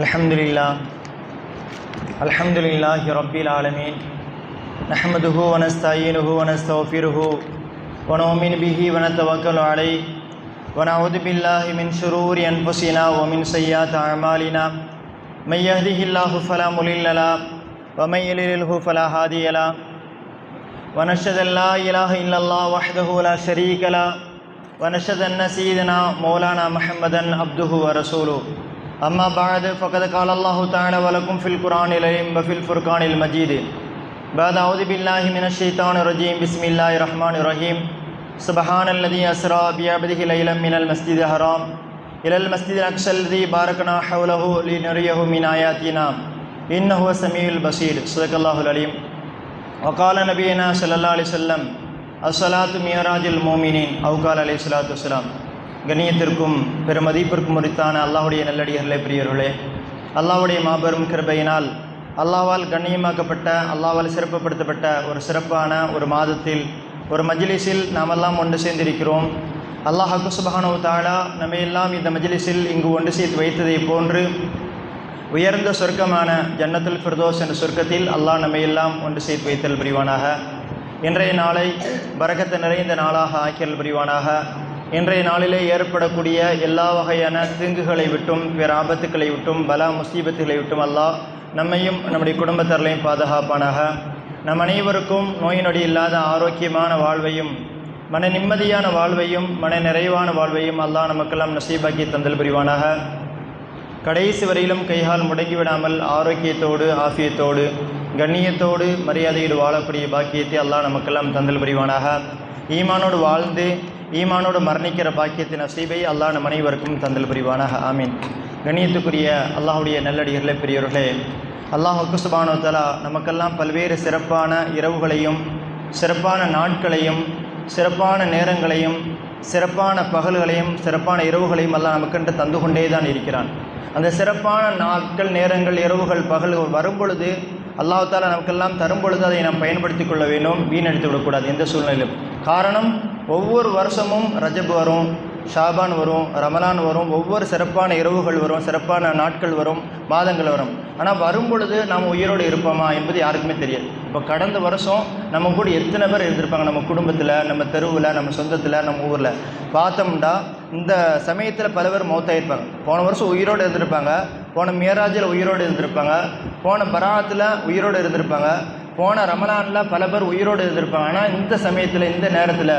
الحمد لله الحمد لله رب العالمين نحمده ونستعينه ونستغفره ونؤمن به ونتوكل عليه ونعوذ بالله من شرور أنفسنا ومن سيئات أعمالنا. من يهده الله فلا مضل له ومن يضلله فلا هادي له. ونشهد أن لا إله إلا الله وحده لا شريك له ونشهد أن سيدنا مولانا محمدا عبده ورسوله. أما بعد فقد قال الله تعالى ولكم في القرآن العلم وفي الفرقان المجيد. بعد أعوذ بالله من الشيطان الرجيم. بسم الله الرحمن الرحيم. سبحان الذي أسرى بعبده ليلا من المسجد الحرام إلى المسجد الأقصى الذي باركنا حوله لنريه من آياتنا. إنه هو السميع البصير. صدق الله العليم. وقال نبينا صلى الله عليه وسلم الصلاة معراج المؤمنين. أو قال عليه الصلاة والسلام. கண்ணியத்திற்கும் பெருமதிப்பிற்கும் உரித்தான அல்லாஹுடைய நல்லடியர்களே பிரியர்களே. அல்லாஹுடைய மாபெரும் கிருபையினால் அல்லாஹ்வால் கண்ணியமாக்கப்பட்ட அல்லாஹ்வால் சிறப்புப்படுத்தப்பட்ட ஒரு சிறப்பான ஒரு மாதத்தில் ஒரு மஜ்லிஸில் நாமெல்லாம் ஒன்று சேர்ந்திருக்கிறோம். அல்லாஹாக்கு சுபஹானவு தாலா நம்ம எல்லாம் இந்த மஜிலிஸில் இங்கு ஒன்று சேர்த்து வைத்ததை போன்று உயர்ந்த சொர்க்கமான ஜன்னத்துல் ஃபிர்தோஸ் என்ற சொர்க்கத்தில் அல்லாஹ் நம்மையெல்லாம் ஒன்று சேர்த்து வைத்தல் புரிவானாக. இன்றைய நாளை பரக்கத்து நிறைந்த நாளாக ஆக்கியல் புரிவானாக. இன்றைய நாளிலே ஏற்படக்கூடிய எல்லா வகையான தீங்குகளை விட்டும் பிற ஆபத்துக்களை விட்டும் பலா முசீபத்துகளை விட்டும் அல்லாஹ் நம்மையும் நம்முடைய குடும்பத்தர்களையும் பாதுகாப்பானாக. நம் அனைவருக்கும் நோய் நொடி இல்லாத ஆரோக்கியமான வாழ்வையும் மன நிம்மதியான வாழ்வையும் மன நிறைவான வாழ்வையும் அல்லாஹ் நமக்கெல்லாம் நசீபாக்கி தந்தல் புரிவானாக. கடைசி வரையிலும் கைகால் முடங்கிவிடாமல் ஆரோக்கியத்தோடு ஆஃபியத்தோடு கண்ணியத்தோடு மரியாதையோடு வாழக்கூடிய பாக்கியத்தை அல்லாஹ் நமக்கெல்லாம் தந்தல் புரிவானாக. ஈமானோடு வாழ்ந்து ஈமானோடு மரணிக்கிற பாக்கியத்தின் அசீபை அல்லாஹ் நம் அனைவருக்கும் தந்தல் புரிவானாக. ஆமீன். கணியத்துக்குரிய அல்லாஹுடைய நல்லடிகளே பெரியவர்களே அல்லாஹுக்கு சுபானோ தலா நமக்கெல்லாம் பல்வேறு சிறப்பான இரவுகளையும் சிறப்பான நாட்களையும் சிறப்பான நேரங்களையும் சிறப்பான பகல்களையும் சிறப்பான இரவுகளையும் எல்லாம் நமக்கென்று தந்து கொண்டே தான் இருக்கிறான். அந்த சிறப்பான நாட்கள் நேரங்கள் இரவுகள் பகல்கள் வரும்பொழுது பொழுது அல்லாஹால நமக்கெல்லாம் தரும் பொழுது அதை நாம் பயன்படுத்தி கொள்ள வேண்டும். வீணடித்து விடக்கூடாது எந்த சூழ்நிலையிலும். காரணம் ஒவ்வொரு வருஷமும் ரஜப் வரும் ஷாபான் வரும் ரமலான் வரும் ஒவ்வொரு சிறப்பான இரவுகள் வரும் சிறப்பான நாட்கள் வரும் மாதங்கள் வரும். ஆனால் வரும் பொழுது நாம் உயிரோடு இருப்போமா என்பது யாருக்குமே தெரியாது. இப்போ கடந்த வருஷம் நம்ம கூட எத்தனை பேர் இருந்திருப்பாங்க? நம்ம குடும்பத்தில் நம்ம தெருவில் நம்ம சொந்தத்தில் நம்ம ஊரில். பார்த்தோம்னா இந்த சமயத்தில் பல பேர் மௌத்தாயிருப்பாங்க. போன வருஷம் உயிரோடு இருந்திருப்பாங்க. போன மியராஜில் உயிரோடு இருந்திருப்பாங்க. போன பராத்தில் உயிரோடு இருந்திருப்பாங்க. போன ரமலானில் பல பேர் உயிரோடு இருந்திருப்பாங்க. ஆனால் இந்த சமயத்தில் இந்த நேரத்தில்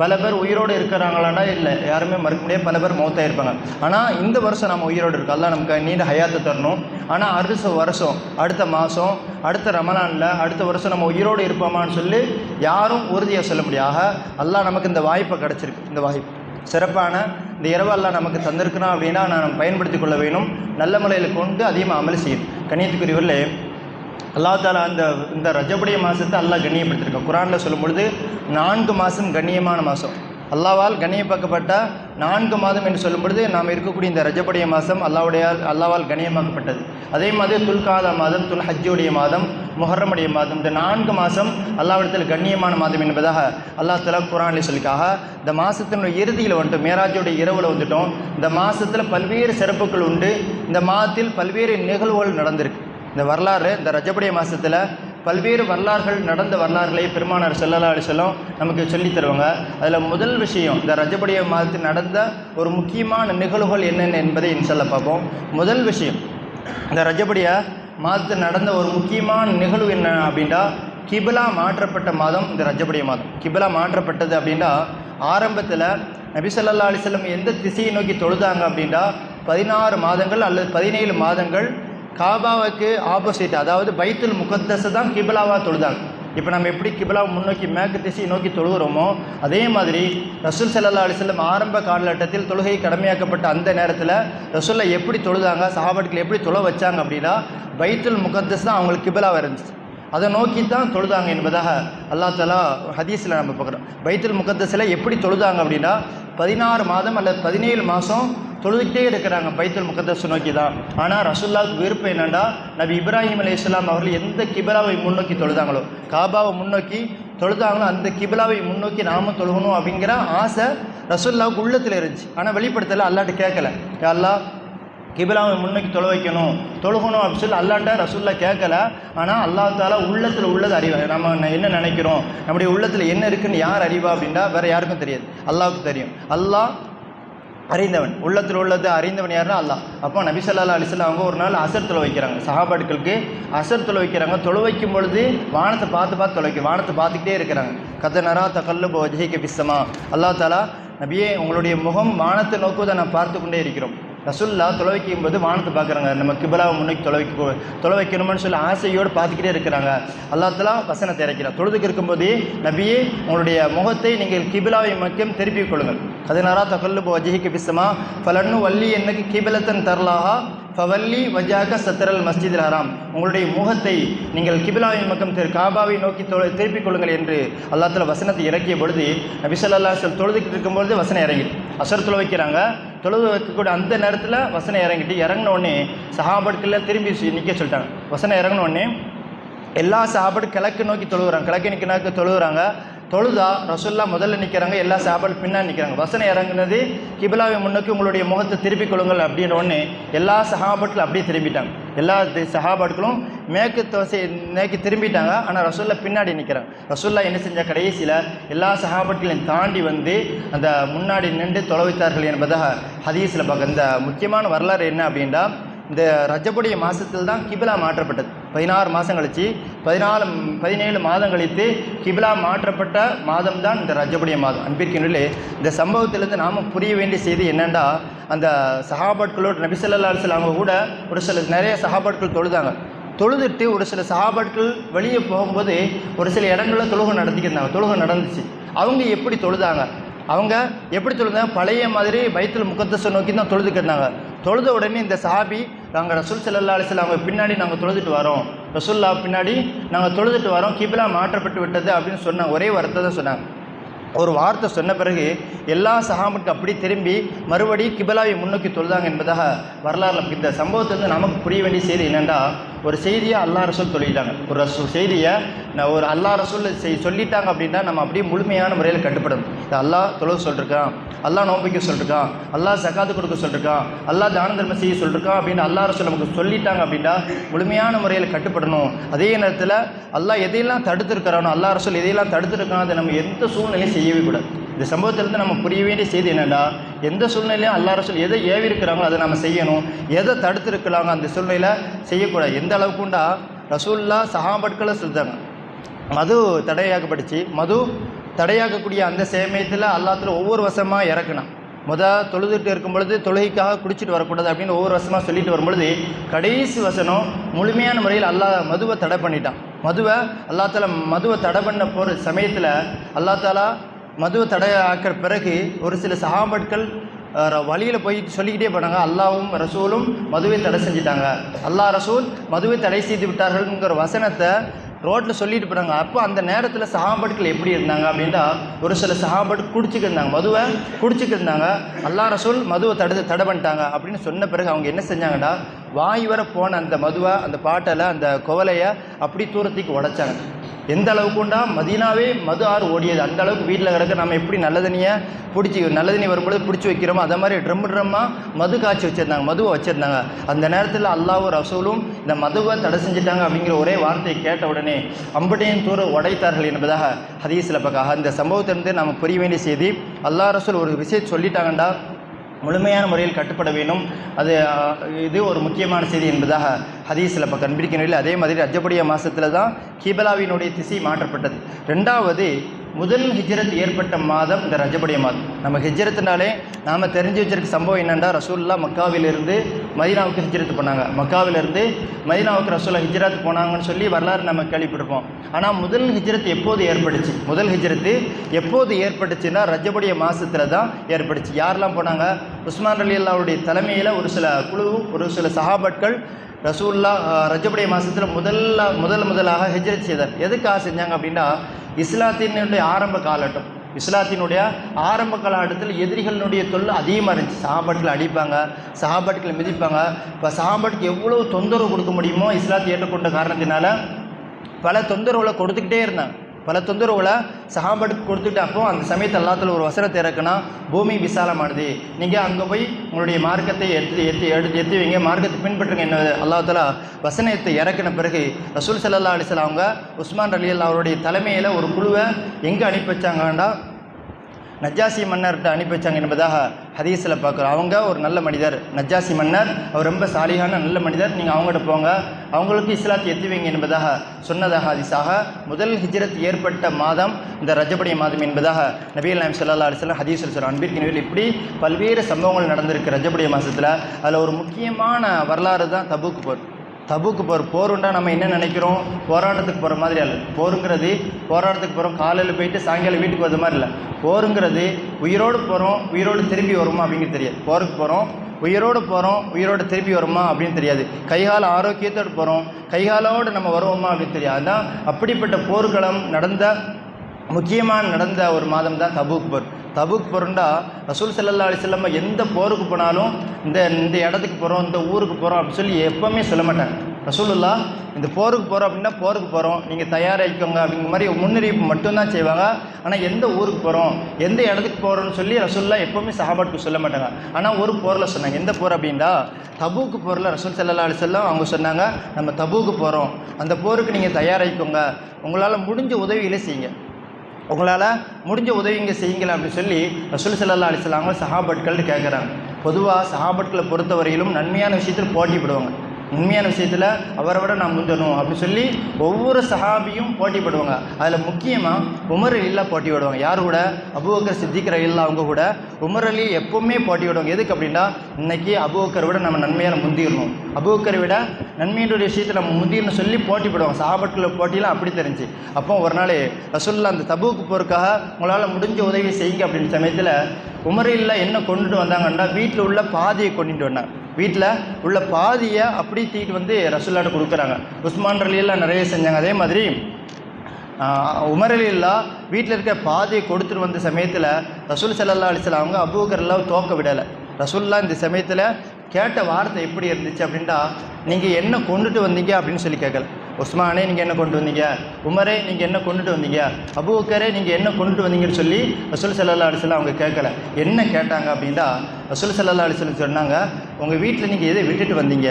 பல பேர் உயிரோடு இருக்கிறாங்களான்னா இல்லை. யாருமே மறுக்க முடியாது. பல பேர் மௌத்தாக இருப்பாங்க ஆனால் இந்த வருஷம் நம்ம உயிரோடு இருக்கோம். எல்லாம் நமக்கு நீண்ட ஹயாத்தை தரணும். ஆனால் அடுத்த வருஷம் அடுத்த மாதம் அடுத்த ரமலானில் அடுத்த வருஷம் நம்ம உயிரோடு இருப்போமான்னு சொல்லி யாரும் உறுதியாக சொல்ல முடியாக அல்லாஹ் நமக்கு இந்த வாய்ப்பை கிடச்சிருக்கு. இந்த வாய்ப்பு. சிறப்பான இந்த இரவெல்லாம் நமக்கு தந்திருக்கிறோம் அப்படின்னா நான் பயன்படுத்தி கொள்ள வேணும். நல்ல முறையில் கொண்டு அதிகமாக அமல் செய்யும் கண்ணியத்துக்குரியவர்களே அல்லா தாலா அந்த இந்த ரஜபுடைய மாதத்தை அல்லா கண்ணியப்படுத்திருக்கோம் குரானில் சொல்லும்பொழுது நான்கு மாதம் கண்ணியமான மாதம் அல்லாவால் கண்ணியப்பாக்கப்பட்ட நான்கு மாதம் என்று சொல்லும் பொழுது நாம் இருக்கக்கூடிய இந்த ரஜபுடைய மாதம் அல்லாவுடைய அல்லாவால் கண்ணியமாக்கப்பட்டது. அதே மாதிரி துல்காதா மாதம் துல் ஹஜ்ஜுடைய மாதம் முஹர்ரமுடைய மாதம் இந்த நான்கு மாதம் அல்லாவிடத்தில் கண்ணியமான மாதம் என்பதாக அல்லாஹ் தலா குரானில் சொல்லிக்காக இந்த மாதத்தினுடைய இறுதியில் வந்துட்டு மேராஜோடைய இரவில் வந்துட்டோம். இந்த மாதத்தில் பல்வேறு சிறப்புகள் உண்டு. இந்த மாதத்தில் பல்வேறு நிகழ்வுகள் நடந்திருக்கு. இந்த வரலாறு இந்த ரஜபுடைய மாதத்தில் பல்வேறு வரலாறுகள் நடந்த வரலாறுகளை பெருமானார் செல்லல்லா அலிசல்லம் நமக்கு சொல்லித் தருவாங்க. அதில் முதல் விஷயம் இந்த ரஜபுடைய மாதத்தில் நடந்த ஒரு முக்கியமான நிகழ்வுகள் என்னென்ன என்பதை இன்சல்ல பார்ப்போம். முதல் விஷயம் இந்த ரஜபுடைய மாதத்தில் நடந்த ஒரு முக்கியமான நிகழ்வு என்ன அப்படின்னா கிபிலா மாற்றப்பட்ட மாதம் இந்த ரஜபுடைய மாதம். கிபிலா மாற்றப்பட்டது அப்படின்னா ஆரம்பத்தில் நபிசல்லா அலிசல்லம் எந்த திசையை நோக்கி தொழுதாங்க அப்படின்னா பதினாறு மாதங்கள் அல்லது பதினேழு மாதங்கள் காபாவுக்கு ஆப்போசிட் அதாவது பைத்துல் முகத்தஸை தான் கிபிலாவாக தொழுதாங்க. இப்போ நம்ம எப்படி கிபிலா முன்னோக்கி மேற்கு திசையை நோக்கி தொழுகிறோமோ அதே மாதிரி ரசூல் சல்லா அலிஸ்லம் ஆரம்ப காலகட்டத்தில் தொழுகை கடமையாக்கப்பட்ட அந்த நேரத்தில் ரசூலை எப்படி தொழுதாங்க சஹாபாட்கள் எப்படி தொழ வச்சாங்க அப்படின்னா பைத்துல் முகத்தஸ் தான் அவங்களுக்கு கிபிலாவாக இருந்துச்சு. அதை நோக்கி தான் தொழுதாங்க என்பதாக அல்லா தலா ஹதீஸில் நம்ம பார்க்குறோம். பைத்துல் முகத்தஸில் எப்படி தொழுதாங்க அப்படின்னா பதினாறு மாதம் அல்லது பதினேழு மாதம் தொழுதுகிட்டே இருக்கிறாங்க பைத்துல் முகத்தஸ் நோக்கி தான் ஆனால் ரசுல்லாவுக்கு விருப்பம் என்னென்னா நபி இப்ராஹிம் அலி இஸ்லாம் அவர்கள் எந்த கிபிலாவை முன்னோக்கி தொழுதாங்களோ காபாவை முன்னோக்கி தொழுதாங்களோ அந்த கிபிலாவை முன்னோக்கி நாமும் தொழுகணும் அப்படிங்கிற ஆசை ரசுல்லாவுக்கு உள்ளத்தில் இருந்துச்சு. ஆனால் வெளிப்படுத்தலை அல்லாட்டு கேட்கல அல்லா கிபிலாவை முன்னைக்கு தொலை வைக்கணும் தொழுகணும் அப்படின்னு சொல்லி அல்லாட்ட ரசூல்லா கேட்கல ஆனால் அல்லாஹ் தாலா உள்ளத்தில் உள்ளது அறிவா. நம்ம என்ன நினைக்கிறோம்? நம்முடைய உள்ளத்தில் என்ன இருக்குன்னு யார் அறிவா அப்படின்னா வேற யாருக்கும் தெரியாது. அல்லாவுக்கு தெரியும். அல்லாஹ் அறிந்தவன். உள்ளத்தில் உள்ளது அறிந்தவன் யாருன்னா அல்லாஹ். அப்போ நபிசல்லா ஸல்லல்லாஹு அவங்க ஒரு நாள் அசர் தொலை வைக்கிறாங்க. சஹாபாட்களுக்கு அசர் தொலை வைக்கிறாங்க. தொலை வைக்கும் பொழுது வானத்தை பார்த்து பார்த்து தொலை வானத்தை பார்த்துக்கிட்டே இருக்கிறாங்க. கத நரா தகல்லு ஜெயிக்க பிஸ்ஸமா அல்லாஹ் தாலா நபியே உங்களுடைய முகம் வானத்தை நோக்குவதை நான் பார்த்து கொண்டே இருக்கிறோம். ரசுல்லா தொலை வைக்கும் போது வானத்தை பார்க்குறாங்க. நம்ம கிபலாவை முன்னைக்கு தொலை வைக்க தொலை வைக்கணும்னு சொல்லி ஆசையோடு பார்த்துக்கிட்டே இருக்கிறாங்க. அல்லாத்தெல்லாம் வசனத்தை இறக்கிறார் தொழுதுக்கு இருக்கும்போது நபியே உங்களுடைய முகத்தை நீங்கள் கிபிலாவை மக்கியம் திருப்பிக் கொள்ளுங்கள். பதினாறா தகல்லு வஜிஹிக்கு பிஸ்ஸமா பலன்னு வள்ளி என்னக்கு கிபிலத்தன் தரலாகா ஃபவல்லி வஜாக சத்தரல் மஸ்ஜிதில் ஹராம். உங்களுடைய முகத்தை நீங்கள் கிபிலாவின் பக்கம் திரு காபாவை நோக்கி தொ திருப்பிக் கொள்ளுங்கள் என்று அல்லாத்துல வசனத்தை இறக்கிய பொழுது நபிசல்லா சொல் அலைஹி தொழுதுக்கிட்டு இருக்கும்பொழுது வசனம் இறங்கி அசர் தொலை வைக்கிறாங்க தொழுது வைக்கக்கூடிய அந்த நேரத்தில் வசனம் இறங்கிட்டு இறங்கின உடனே திரும்பி நிற்க சொல்லிட்டாங்க. வசனம் இறங்கின உடனே எல்லா சாப்பாடு கிழக்கு நோக்கி தொழுகிறாங்க. கிழக்கு நிற்க நோக்கி தொழுகிறாங்க. தொழுதா ரசுல்லா முதல்ல நிற்கிறாங்க எல்லா சாப்பாடு பின்னாடி நிற்கிறாங்க வசனம் இறங்குனது கிபிலாவை முன்னோக்கி உங்களுடைய முகத்தை திருப்பிக் கொள்ளுங்கள் அப்படின்ன உடனே எல்லா சகாபட்டில் அப்படியே திரும்பிட்டாங்க. எல்லா தி- சஹாபாட்களும் மேற்கு தோசை நேக்கி திரும்பிட்டாங்க. ஆனால் ரசூல்லா பின்னாடி நிற்கிறாங்க ரசுல்லா என்ன செஞ்ச கடைசியில் எல்லா சஹாபாட்களையும் தாண்டி வந்து அந்த முன்னாடி நின்று தொலைவித்தார்கள் என்பதாக ஹதீஸில் பார்க்க இந்த முக்கியமான வரலாறு என்ன அப்படின்னா இந்த ரஜபுடைய மாதத்தில் தான் கிபிலா மாற்றப்பட்டது. பதினாறு மாதம் கழிச்சு பதினாலு பதினேழு மாதம் கழித்து கிபிலா மாற்றப்பட்ட மாதம் தான் இந்த ரஜபுடைய மாதம். அன்பிற்கின்றே இந்த சம்பவத்திலிருந்து நாம் புரிய வேண்டிய செய்தி என்னென்னா அந்த சஹாபாட்களோடு நபி அவங்க கூட ஒரு சில நிறைய சஹாபாட்கள் தொழுதாங்க. தொழுதுட்டு ஒரு சில சஹாபாட்கள் வெளியே போகும்போது ஒரு சில இடங்களில் தொழுகை நடத்திக்கிருந்தாங்க. தொழுகை நடந்துச்சு. அவங்க எப்படி தொழுதாங்க? அவங்க எப்படி தொழுதாங்க? பழைய மாதிரி பைத்துல் முகத்தசை நோக்கி தான் தொழுதுக்கிருந்தாங்க. தொழுத உடனே இந்த சஹாபி நாங்கள் ரசூல் ஸல்லல்லாஹு அலைஹி அவங்க பின்னாடி நாங்கள் தொழுதுட்டு வரோம். ரசூல்லா பின்னாடி நாங்கள் தொழுதுட்டு வரோம். கிபிலா மாற்றப்பட்டு விட்டது அப்படின்னு சொன்னாங்க ஒரே வார்த்தை தான் சொன்னாங்க. ஒரு வார்த்தை சொன்ன பிறகு எல்லா சகாமுக்கு அப்படி திரும்பி மறுபடி கிபிலாவை முன்னோக்கி தொழுதாங்க என்பதாக வரலாறு இந்த சம்பவத்திலிருந்து நமக்கு புரிய வேண்டிய செய்தி என்னென்னா ஒரு செய்தியை அல்லா ரசூல் சொல்லிட்டாங்க. ஒரு ரசூ செய்தியை நான் ஒரு அல்லா ரசூல் செய் சொல்லிட்டாங்க அப்படின்னா நம்ம அப்படியே முழுமையான முறையில் கட்டுப்படணும் இது அல்லாஹ் தொழுவு சொல்லிருக்கான் அல்லாஹ் நோம்பிக்க சொல்லிருக்கான் அல்லாஹ் சக்காத்து கொடுக்க சொல்லிருக்கான் அல்லாஹ் தான தர்மம் செய்ய சொல்லிருக்கான் அப்படின்னு அல்லா ரசூல் நமக்கு சொல்லிட்டாங்க அப்படின்னா முழுமையான முறையில் கட்டுப்படணும். அதே நேரத்தில் அல்லாஹ் எதையெல்லாம் தடுத்துருக்கிறானோ அல்லா ரசூல் எதையெல்லாம் தடுத்துருக்கானோ அதை நம்ம எந்த சூழ்நிலையும் செய்யவே கூடாது. இந்த சம்பவத்திலேருந்து நம்ம புரிய வேண்டிய செய்தி என்னென்னா எந்த சூழ்நிலையும் அல்லா ரசூல் எதை ஏவி இருக்கிறாங்களோ அதை நம்ம செய்யணும். எதை தடுத்துருக்கலாங்க அந்த சூழ்நிலையில் செய்யக்கூடாது. எந்த அளவுக்குண்டா ரசூல்லா சஹாபட்களை சொல்லிட்டாங்க மது தடையாக்கப்பட்டுச்சு மது தடையாக்கக்கூடிய அந்த சேமியத்தில் அல்லாத்துல ஒவ்வொரு வருஷமாக இறக்கணும் முத தொழுதுட்டு இருக்கும் பொழுது தொழுகைக்காக குடிச்சிட்டு வரக்கூடாது அப்படின்னு ஒவ்வொரு வருஷமாக சொல்லிட்டு வரும்பொழுது கடைசி வசனம் முழுமையான முறையில் அல்லாஹ் மதுவை தடை பண்ணிட்டான். மதுவை அல்லா தாலா மதுவை தடை பண்ண போகிற சமயத்தில் அல்லா தாலா மதுவை தடை ஆக்கிற பிறகு ஒரு சில சஹாபட்கள் வழியில் போய் சொல்லிக்கிட்டே போனாங்க அல்லாவும் ரசூலும் மதுவை தடை செஞ்சிட்டாங்க. அல்லாஹ் ரசூல் மதுவை தடை செய்து விட்டார்கள்ங்கிற வசனத்தை ரோட்டில் சொல்லிட்டு போனாங்க. அப்போ அந்த நேரத்தில் சஹாபாட்கள் எப்படி இருந்தாங்க அப்படின்னா ஒரு சில சஹாபாட் குடிச்சிக்கிருந்தாங்க மதுவை குடிச்சிக்கிருந்தாங்க அல்லா ரசூல் மதுவை தடு தடை பண்ணிட்டாங்க. அப்படின்னு சொன்ன பிறகு அவங்க என்ன செஞ்சாங்கன்னா வாய் வர போன அந்த மதுவை அந்த பாட்டில் அந்த குவலையை அப்படி தூரத்துக்கு உடைச்சாங்க. எந்த அளவுக்குண்டா மதீனாவே மது ஆறு ஓடியது. அந்த அளவுக்கு வீட்டில் கிடக்க நம்ம எப்படி நல்ல தண்ணியை பிடிச்சி நல்ல தண்ணி வரும்பொழுது பிடிச்சி வைக்கிறோமோ அதை மாதிரி ட்ரம் ட்ரம்மாக மது காய்ச்சி வச்சுருந்தாங்க மதுவை வச்சுருந்தாங்க. அந்த நேரத்தில் அல்லாவும் ரசூலும் இந்த மதுவை தடை செஞ்சுட்டாங்க அப்படிங்கிற ஒரே வார்த்தையை கேட்ட உடனே அம்பட்டையும் தூர உடைத்தார்கள் என்பதாக ஹதீஸில் பக்கம் அந்த சம்பவத்திலிருந்து நம்ம புரிய வேண்டிய செய்தி அல்லா ரசூல் ஒரு விஷயத்தை சொல்லிட்டாங்கண்டா முழுமையான முறையில் கட்டுப்பட வேண்டும். அது இது ஒரு முக்கியமான செய்தி என்பதாக ஹதீஸில் இப்போ கண்பிடிக்கணும் அதே மாதிரி அஜபடிய மாதத்தில் தான் கிபலாவினுடைய திசை மாற்றப்பட்டது. ரெண்டாவது முதல் ஹிஜ்ரத் ஏற்பட்ட மாதம் இந்த ரஜபுடைய மாதம். நம்ம ஹிஜ்ரத்துனாலே நாம் தெரிஞ்சு வச்சிருக்க சம்பவம் என்னென்னா ரசூல்லா மக்காவிலிருந்து மதீனாவுக்கு ஹிஜ்ரத் பண்ணாங்க மக்காவிலிருந்து மதினாவுக்கு ரசூல்லா ஹிஜ்ரத் போனாங்கன்னு சொல்லி வரலாறு நம்ம கேள்விப்பட்டிருப்போம். ஆனால் முதல் ஹிஜ்ரத் எப்போது ஏற்பட்டுச்சு? முதல் ஹிஜ்ரத்து எப்போது ஏற்பட்டுச்சுன்னா ரஜபடிய மாதத்தில் தான் ஏற்பட்டுச்சு. யாரெல்லாம் போனாங்க? உஸ்மான் அலி அல்லாவுடைய தலைமையில் ஒரு சில குழு ஒரு சில சஹாபட்கள் ரசூல்லா ரஜபுடைய மாதத்தில் முதல்ல முதல் முதலாக ஹிஜ்ரத் செய்தார். எதுக்காக செஞ்சாங்க அப்படின்னா இஸ்லாத்தினுடைய ஆரம்ப காலட்டம் இஸ்லாத்தினுடைய ஆரம்ப காலகட்டத்தில் எதிரிகளினுடைய தொல்லை அதிகமாக இருந்துச்சு. சாப்பாட்டில் அடிப்பாங்க சஹாபாட்களை மிதிப்பாங்க. இப்போ சாப்பாட்டுக்கு எவ்வளோ தொந்தரவு கொடுக்க முடியுமோ இஸ்லாத்தை ஏற்றுக்கொண்ட காரணத்தினால பல தொந்தரவுகளை கொடுத்துக்கிட்டே இருந்தாங்க. பல தொந்தரவுகளை சஹாபத்துக்கு கொடுத்துட்டு அப்போ அந்த சமயத்தை எல்லாத்துல ஒரு வசனத்தை இறக்குனா பூமி விசாலமானது. நீங்கள் அங்கே போய் உங்களுடைய மார்க்கத்தை எடுத்து எடுத்து எடுத்து எடுத்து வைங்க. மார்க்கத்தை பின்பற்றுங்க என்ன அல்லாஹால வசனத்தை இறக்கின பிறகு ரசூல் சல்லா அலிஸ்லாம் அவங்க உஸ்மான் அலி அவருடைய தலைமையில் ஒரு குழுவை எங்கே அனுப்பி வச்சாங்கன்னா நஜாசி மன்னர்கிட்ட அனுப்பி வச்சாங்க என்பதாக ஹதீஸில் பார்க்குறோம். அவங்க ஒரு நல்ல மனிதர். நஜாசி மன்னர். அவர் ரொம்ப சாலிகான நல்ல மனிதர். நீங்கள் அவங்ககிட்ட போங்க. அவங்களுக்கு இஸ்லாத்தை எத்துவீங்க என்பதாக சொன்னதாக ஹதீஸாக முதல் ஹிஜ்ரத் ஏற்பட்ட மாதம் இந்த ரஜபடி மாதம் என்பதாக நபீல் நாயம் சல்லா அலிஸ்லாம் ஹதீஸ் சொல்கிறார் அன்பிற்கு நிலையில் இப்படி பல்வேறு சம்பவங்கள் நடந்திருக்கு ரஜபடி மாதத்தில். அதில் ஒரு முக்கியமான வரலாறு தான் தபுக்கு போர். தபுக்கு போர் போருண்டா நம்ம என்ன நினைக்கிறோம்? போராட்டத்துக்கு போகிற மாதிரி அல்ல. போருங்கிறது போராட்டத்துக்கு போகிறோம் காலையில் போயிட்டு சாயங்காலம் வீட்டுக்கு வர மாதிரி இல்லை. போருங்கிறது உயிரோடு போகிறோம் உயிரோடு திரும்பி வருமா அப்படிங்கிறது தெரியாது. போருக்கு போகிறோம் உயிரோடு போகிறோம் உயிரோடு திரும்பி வருமா அப்படின்னு தெரியாது. கைகால ஆரோக்கியத்தோடு போகிறோம் கைகாலோடு நம்ம வருவோமா அப்படின்னு தெரியாது. அதுதான் அப்படிப்பட்ட போர்க்களம் நடந்த முக்கியமாக நடந்த ஒரு மாதம் தான் தபூக் போர். தபுக் புரண்டா ரசூல் சல்லா அலிஸ்லாம எந்த போருக்கு போனாலும் இந்த இந்த இடத்துக்கு போகிறோம் இந்த ஊருக்கு போகிறோம் அப்படின்னு சொல்லி எப்போவுமே சொல்ல மாட்டாங்க. ரசூலுல்லா இந்த போருக்கு போகிறோம் அப்படின்னா போருக்கு போகிறோம் நீங்கள் தயாராகிக்கோங்க அப்படிங்கிற மாதிரி முன்னறிவிப்பு மட்டும்தான் செய்வாங்க. ஆனால் எந்த ஊருக்கு போகிறோம் எந்த இடத்துக்கு போகிறோம்னு சொல்லி ரசூல்லா எப்போவுமே சஹாபாட்டுக்கு சொல்ல மாட்டாங்க. ஆனால் ஒரு போரில் சொன்னாங்க. எந்த போர் அப்படின்னா தபூக்கு போரில் ரசூல் சல்லா அலிசல்லாம் அவங்க சொன்னாங்க நம்ம தபூக்கு போகிறோம் அந்த போருக்கு நீங்கள் தயாராகிக்கோங்க. உங்களால் முடிஞ்ச உதவிகளை செய்யுங்க. உங்களால் முடிஞ்ச உதவிங்க செய்யுங்கள் அப்படின்னு சொல்லி ரசூல் சல்லா அலிஸ்லாமல் சஹாபட்கள்ட்டு கேட்குறாங்க பொதுவாக சஹாபட்களை பொறுத்தவரையிலும் நன்மையான விஷயத்தில் போட்டிப்படுவாங்க உண்மையான விஷயத்தில் அவரை விட நான் முந்தணும் அப்படின்னு சொல்லி ஒவ்வொரு சஹாபியும் போட்டிப்படுவாங்க அதில் முக்கியமாக உமர் இல்லா போட்டி விடுவாங்க யார் கூட? அபுபக்கர் சித்திக்கிற இல்லா அவங்க கூட. உமர் அலி எப்போவுமே போட்டி விடுவாங்க எதுக்கு அப்படின்னா இன்னைக்கு அபுபக்கரை விட நம்ம நன்மையால் முந்திடணும் அபுபக்கரை விட நன்மையினுடைய விஷயத்தில் நம்ம முந்திரணும் சொல்லி போட்டி போடுவாங்க. சஹாபட்கள் போட்டிலாம் அப்படி தெரிஞ்சு. அப்போ ஒரு நாள் ரசுல்லா அந்த தபுக்கு போருக்காக உங்களால் முடிஞ்ச உதவி செய்யுங்க அப்படின்ற சமயத்தில் உமரில் என்ன கொண்டுட்டு வந்தாங்கன்னா வீட்டில் உள்ள பாதியை கொண்டுட்டு வந்தாங்க. வீட்டில் உள்ள பாதியை அப்படி தீட்டு வந்து ரசுல்லாட்ட கொடுக்குறாங்க. உஸ்மான் ரலியெல்லாம் நிறைய செஞ்சாங்க. அதே மாதிரி உமரலில்லா வீட்டில் இருக்க பாதியை கொடுத்துட்டு வந்த சமயத்தில் ரசூல் சல்லா அலிஸ்லாம் அவங்க அபூக்கர்லாம் தோக்க விடலை. ரசூல்லா இந்த சமயத்தில் கேட்ட வார்த்தை எப்படி இருந்துச்சு அப்படின்ட்டா நீங்கள் என்ன கொண்டுட்டு வந்தீங்க அப்படின்னு சொல்லி கேட்கல. உஸ்மானே நீங்கள் என்ன கொண்டு வந்தீங்க? உமரே நீங்கள் என்ன கொண்டுட்டு வந்தீங்க? அபூக்கரே நீங்கள் என்ன கொண்டுட்டு வந்தீங்கன்னு சொல்லி ரசூல் சல்லா அலிஸ்லாம் அவங்க கேட்கல. என்ன கேட்டாங்க அப்படின்னா ரசூல் சல்லா சொல்லி சொன்னாங்க உங்கள் வீட்டில் நீங்கள் எதை விட்டுட்டு வந்தீங்க?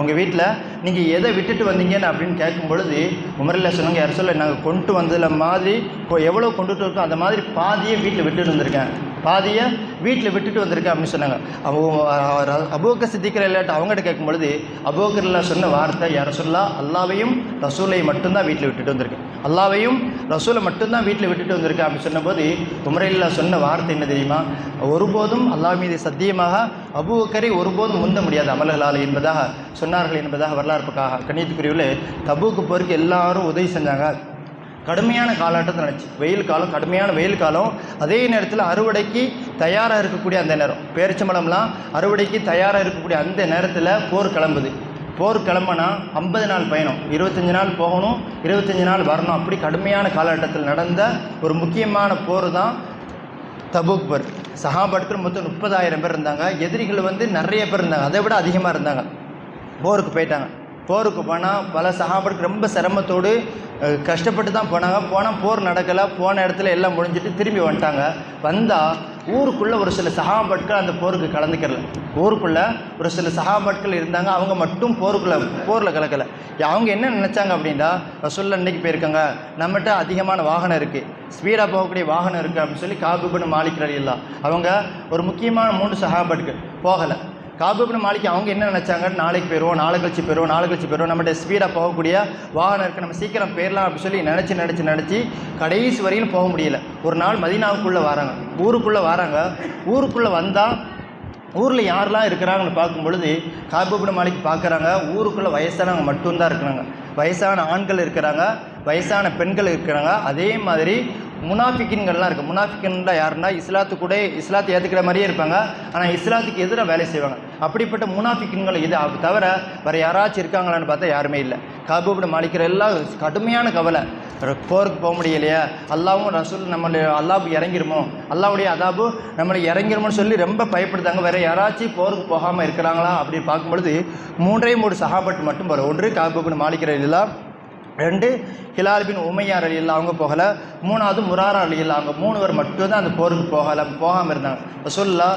உங்கள் வீட்டில் நீங்கள் எதை விட்டுட்டு வந்தீங்கன்னு அப்படின்னு கேட்கும் பொழுது உமரில் சொன்னாங்க யார் சொல்ல நாங்கள் கொண்டு வந்ததில் மாதிரி இப்போ எவ்வளோ கொண்டுட்டு இருக்கோம் அந்த மாதிரி பாதியை வீட்டில் விட்டுட்டு வந்திருக்கேன். பாதியை வீட்டில் விட்டுட்டு வந்திருக்கேன் அப்படின்னு சொன்னாங்க. அவங்க அபோக்க சித்திக்கிற இல்லாட்ட அவங்ககிட்ட கேட்கும் பொழுது அபோக்கரில் சொன்ன வார்த்தை யார் சொல்லா அல்லாவையும் ரசூலை மட்டும்தான் வீட்டில் விட்டுட்டு வந்திருக்கேன். அல்லாவையும் ரசூலை மட்டும்தான் வீட்டில் விட்டுட்டு வந்திருக்கேன் அப்படின்னு சொன்னபோது உமரையில் சொன்ன வார்த்தை என்ன தெரியுமா? ஒருபோதும் அல்லாஹ் மீது சத்தியமாக அபூக்கரை ஒருபோதும் முந்த முடியாது அமல்களால் என்பதாக சொன்னார்கள் என்பதாக வரலாறுக்காக பக்காக தபூக்கு போருக்கு எல்லாரும் உதவி செஞ்சாங்க. கடுமையான காலகட்டத்தை நினச்சி வெயில் காலம் கடுமையான வெயில் காலம். அதே நேரத்தில் அறுவடைக்கு தயாராக இருக்கக்கூடிய அந்த நேரம். பேரிச்சம்பழம்லாம் அறுவடைக்கு தயாராக இருக்கக்கூடிய அந்த நேரத்தில் போர் கிளம்புது. போர் கிளம்புனா ஐம்பது நாள் பயணம். இருபத்தஞ்சி நாள் போகணும் இருபத்தஞ்சி நாள் வரணும். அப்படி கடுமையான காலகட்டத்தில் நடந்த ஒரு முக்கியமான போர் தான் தபுக் போர். சஹாபாட்கள் மொத்தம் முப்பதாயிரம் பேர் இருந்தாங்க. எதிரிகள் வந்து நிறைய பேர் இருந்தாங்க. அதை விட அதிகமாக இருந்தாங்க. போருக்கு போயிட்டாங்க. போருக்கு போனால் பல சகாபாட்கள் ரொம்ப சிரமத்தோடு கஷ்டப்பட்டு தான் போனாங்க. போனால் போர் நடக்கலை. போன இடத்துல எல்லாம் முடிஞ்சிட்டு திரும்பி வந்துட்டாங்க. வந்தால் ஊருக்குள்ளே ஒரு சில சகாபாட்கள் அந்த போருக்கு கலந்துக்கிறல. ஊருக்குள்ளே ஒரு சில சகாபாட்கள் இருந்தாங்க. அவங்க மட்டும் போருக்குள்ளே போரில் கலக்கலை. அவங்க என்ன நினச்சாங்க அப்படின்னா ரசூல்லா இன்னைக்கு போயிருக்காங்க. நம்மகிட்ட அதிகமான வாகனம் இருக்குது ஸ்பீடாக போகக்கூடிய வாகனம் இருக்குது அப்படின்னு சொல்லி காபுபன் மாலிக் இல்லை அவங்க ஒரு முக்கியமான மூன்று சகாபட்கள் போகலை. காபுபின் மாலிக் அவங்க என்ன நினச்சாங்க? நாளைக்கு போயிடுவோம் நாளை கழிச்சு போயிடுவோம் நாளை கழிச்சு போயிடுவோம் நம்மகிட்ட ஸ்பீடாக போகக்கூடிய வாகனம் இருக்குது நம்ம சீக்கிரம் போயிடலாம் அப்படின்னு சொல்லி நினச்சி நினச்சி நினச்சி கடைசி வரையும் போக முடியல. ஒரு நாள் மதினாவுக்குள்ளே வராங்க. ஊருக்குள்ளே வராங்க. ஊருக்குள்ளே வந்தால் ஊரில் யாரெல்லாம் இருக்கிறாங்கன்னு பார்க்கும்பொழுது காபுபின் மாலிக் பார்க்குறாங்க. ஊருக்குள்ளே வயசானவங்க மட்டும்தான் இருக்கிறாங்க. வயசான ஆண்கள் இருக்கிறாங்க. வயசான பெண்கள் இருக்கிறாங்க. அதே மாதிரி முனாஃபிக்கின்கள்லாம் இருக்குது முனாஃபிக்கின்லாம் யாருன்னா இஸ்லாத்து கூட இஸ்லாத்தை ஏற்றுக்கிற மாதிரியே இருப்பாங்க. ஆனால் இஸ்லாத்துக்கு எதிராக வேலை செய்வாங்க. அப்படிப்பட்ட முனாஃபிக்கின்கள் இது அது தவிர வேறு யாராச்சும் இருக்காங்களான்னு பார்த்தா யாருமே இல்லை. காபூபின் மாளிக்கிற எல்லாம் கடுமையான கவலை. போருக்கு போக முடியலையா. அல்லாவும் ரசூல் நம்மளை அல்லாஹ் இறங்கிருமோ? அல்லாவுடைய அதாபு நம்மளை இறங்கிருமோன்னு சொல்லி ரொம்ப பயப்படுத்தாங்க. வேறு யாராச்சும் போருக்கு போகாமல் இருக்கிறாங்களா அப்படின்னு பார்க்கும்பொழுது மூன்றே மூன்று சஹாபட் மட்டும் வரும். ஒன்று காபூபின் மாளிக்கிற எல்லாம் ரெண்டு ஹிலால் பின் உமையார் அலியில் அவங்க போகலை. மூணாவது முராரா அலியில் அவங்க மூணு பேர் மட்டும்தான் அந்த போருக்கு போகலை போகாமல் இருந்தாங்க. ரசூல்லா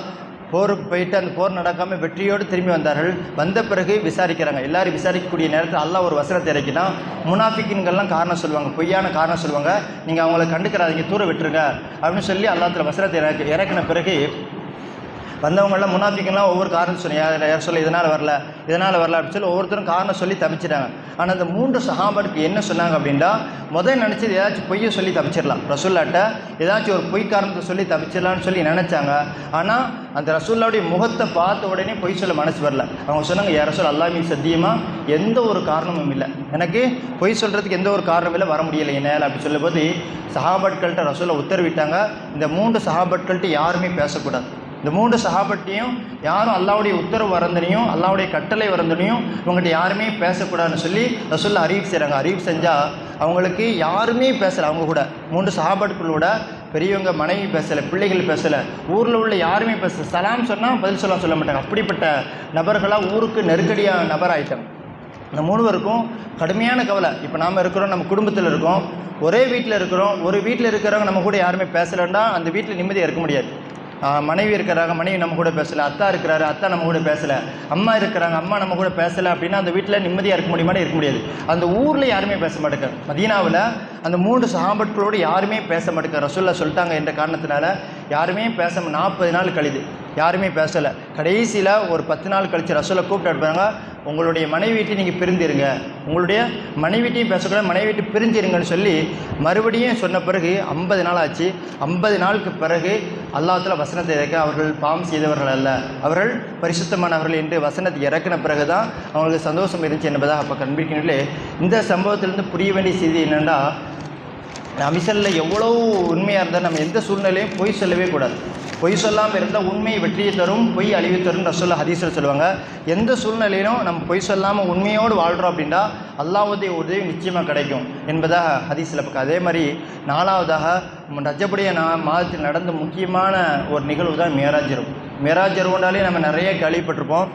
போருக்கு போயிட்டு அந்த போர் நடக்காமல் வெற்றியோடு திரும்பி வந்தார்கள். வந்த பிறகு விசாரிக்கிறாங்க. எல்லாரும் விசாரிக்கக்கூடிய நேரத்தில் அல்லா ஒரு வசனத்தை இறக்கினா முனாஃபிக்கின்கள்லாம் காரணம் சொல்லுவாங்க பொய்யான காரணம் சொல்லுவாங்க. நீங்கள் அவங்கள கண்டுக்கிறாதீங்க தூர விட்டுருங்க அப்படின்னு சொல்லி அல்லாத்துல வசனத்தை இறக்கு இறக்கின பிறகு வந்தவங்களாம் முன்னாபிக்கெல்லாம் ஒவ்வொரு காரணம் சொன்னீங்க யார் யார் சொல்ல இதனால் வரல இதனால் வரல அப்படின்னு சொல்லி ஒவ்வொருத்தரும் காரணம் சொல்லி தப்பிச்சிட்டாங்க. ஆனால் அந்த மூன்று சஹாபாருக்கு என்ன சொன்னாங்க அப்படின்னா முதல் நினச்சது? ஏதாச்சும் பொய்யை சொல்லி தப்பிச்சிடலாம். ரசூல்லாட்ட ஏதாச்சும் ஒரு பொய் காரணத்தை சொல்லி தப்பிச்சிடலாம்னு சொல்லி நினச்சாங்க. ஆனால் அந்த ரசூல்லாவுடைய முகத்தை பார்த்த உடனே பொய் சொல்ல மனசு வரல. அவங்க சொன்னாங்க யார் ரசூல் அல்லாமி சத்தியமாக எந்த ஒரு காரணமும் இல்லை. எனக்கு பொய் சொல்கிறதுக்கு எந்த ஒரு காரணமும் இல்லை வர முடியலை என்னால் அப்படி சொல்லும்போது சஹாபாட்கள்கிட்ட ரசூலை உத்தரவிட்டாங்க. இந்த மூன்று சஹாபாட்கள்கிட்ட யாருமே பேசக்கூடாது. இந்த மூன்று சகாபட்டியும் யாரும் அல்லாவுடைய உத்தரவு வரந்தனையும் அல்லாவுடைய கட்டளை வரந்தனையும் இவங்ககிட்ட யாருமே பேசக்கூடாதுன்னு சொல்லி ரசூல்லா அறிவிப்பு செய்கிறாங்க அறிவிப்பு செஞ்சால் அவங்களுக்கு யாருமே பேசலை. அவங்க கூட மூன்று சகாபட்டுக்குள்ளோட பெரியவங்க மனைவி பேசலை பிள்ளைகள் பேசலை. ஊரில் உள்ள யாருமே பேச சலாம் சொன்னால் பதில் சொல்ல சொல்ல மாட்டாங்க. அப்படிப்பட்ட நபர்களாக ஊருக்கு நெருக்கடியான நபராயிட்டாங்க. இந்த மூணுவருக்கும் கடுமையான கவலை. இப்போ நாம் இருக்கிறோம் நம்ம குடும்பத்தில் இருக்கோம் ஒரே வீட்டில் இருக்கிறோம் ஒரு வீட்டில் இருக்கிறவங்க நம்ம கூட யாருமே பேசலைன்னா அந்த வீட்டில் நிம்மதியாக இருக்க முடியாது. மனைவி இருக்கிறாங்க மனைவி நம்ம கூட பேசலை அத்தா இருக்கிறாரு அத்தா நம்ம கூட பேசலை அம்மா இருக்கிறாங்க அம்மா நம்ம கூட பேசலை அப்படின்னா அந்த வீட்டில் நிம்மதியாக இருக்க முடியுமான்னு இருக்க முடியாது. அந்த ஊரில் யாருமே பேச மாட்டேங்க. மதீனாவில் அந்த மூன்று சஹாபட்களோடு யாருமே பேச மாட்டேங்க. ரசூல்லா சொல்லிட்டாங்க என்ற காரணத்தினால யாருமே பேச நாற்பது நாள் கழிது. யாருமே பேசலை. கடைசியில் ஒரு பத்து நாள் கழிச்சு ரசூலை கூப்பிட்டு அனுப்புறாங்க உங்களுடைய மனைவிட்டு நீங்கள் பிரிந்திருங்க. உங்களுடைய மனைவிட்டையும் பேசக்கூடாது மனைவிட்டு பிரிஞ்சிருங்கன்னு சொல்லி மறுபடியும் சொன்ன பிறகு ஐம்பது நாள் ஆச்சு ஐம்பது நாளுக்கு பிறகு அல்லாஹ்ல வசனத்தை இறக்க அவர்கள் பாவம் செய்தவர்கள் அல்ல. அவர்கள் பரிசுத்தமானவர்கள் என்று வசனத்தை இறக்கின பிறகு தான் அவங்களுக்கு சந்தோஷம் இருந்துச்சு என்பதாக அப்போ கண்பிடிக்கிறீங்களே இந்த சம்பவத்திலிருந்து புரிய வேண்டிய செய்தி என்னென்னா அமிசலில் எவ்வளோ உண்மையாக இருந்தால் நம்ம எந்த சூழ்நிலையும் பொய் சொல்லவே கூடாது. பொய் சொல்லாமல் இருந்தால் உண்மை வெற்றியை தரும் பொய் அழிவு தரும் ரசோல்லா ஹதீஸில் சொல்லுவாங்க. எந்த சூழ்நிலையிலும் நம்ம பொய் சொல்லாமல் உண்மையோடு வாழ்கிறோம் அப்படின்னா அல்லாவுடைய உதவி நிச்சயமாக கிடைக்கும் என்பதாக ஹதீஸில் பக்கம் அதே மாதிரி நாலாவதாக ரஜபுடைய நா மாதத்தில் நடந்த முக்கியமான ஒரு நிகழ்வு தான் மேராஜரும் இரவு நம்ம நிறைய கேள்விப்பட்டிருப்போம்.